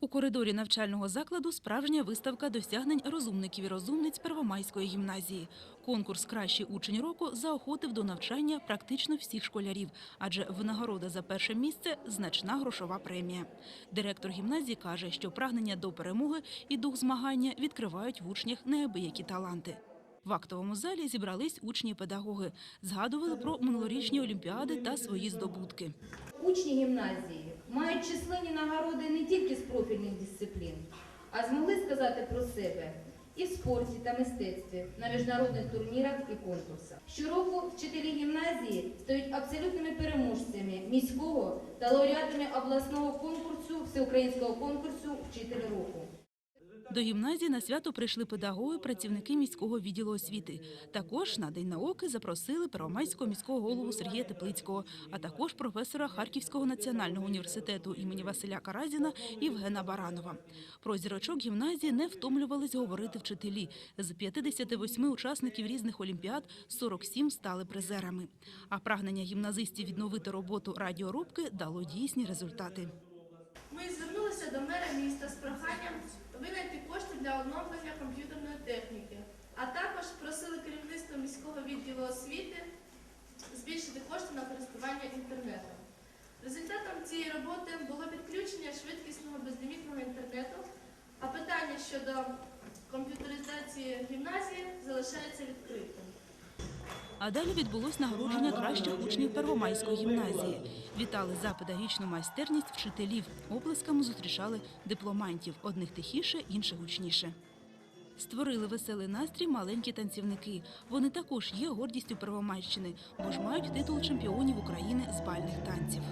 У коридорі навчального закладу справжня виставка досягнень розумників і розумниць Первомайської гімназії. Конкурс Кращий учень року заохотив до навчання практично всіх школярів, адже винагорода за перше місце значна грошова премія. Директор гімназії каже, що прагнення до перемоги і дух змагання відкривають в учнях неабиякі таланти. В актовому залі зібрались учні і педагоги, згадували про минулорічні олімпіади та свої здобутки. Учні гімназії мають численні нагороди не тільки з профільних дисциплін, а змогли сказати про себе і в спорті та мистецтві на міжнародних турнірах і конкурсах. Щороку вчителі гімназії стають абсолютними переможцями міського та лауреатами обласного конкурсу, всеукраїнського конкурсу Вчитель року. До гімназії на свято прийшли педагоги, працівники міського відділу освіти. Також на День науки запросили Первомайського міського голову Сергія Теплицького, а також професора Харківського національного університету імені Василя Каразіна Євгена Баранова. Про зірочок гімназії не втомлювались говорити вчителі. З 58 учасників різних олімпіад 47 стали призерами. А прагнення гімназистів відновити роботу радіорубки дало дійсні результати. Ми звернулися до мера міста з проханням винайти кошти для оновлення комп'ютерної техніки, а також просили керівництво міського відділу освіти збільшити кошти на користування інтернетом. Результатом цієї роботи було підключення швидкісного безлімітного інтернету, а питання щодо комп'ютеризації гімназії залишається відкритим. А далі відбулось нагородження кращих учнів Первомайської гімназії. Вітали за педагогічну майстерність вчителів. Оплесками зустрічали дипломантів одних тихіше, інших гучніше. Створили веселий настрій маленькі танцівники. Вони також є гордістю Первомайщини, бо ж мають титул чемпіонів України з бальних танців.